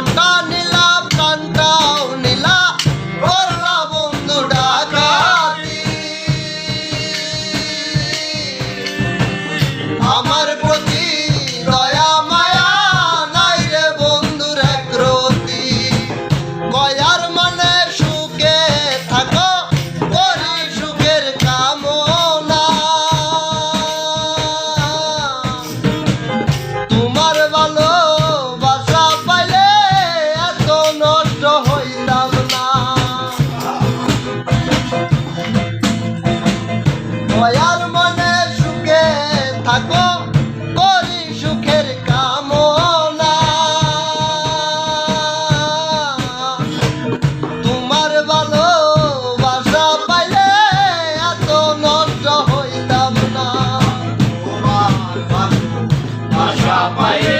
கொண்டார் দয়ার মনে সুখে থাকো, করি সুখের কামনা। তোমার ভালো বাসা পাইলে এত নষ্ট হইতাম না। তোমার ভালো বাসা পাইলে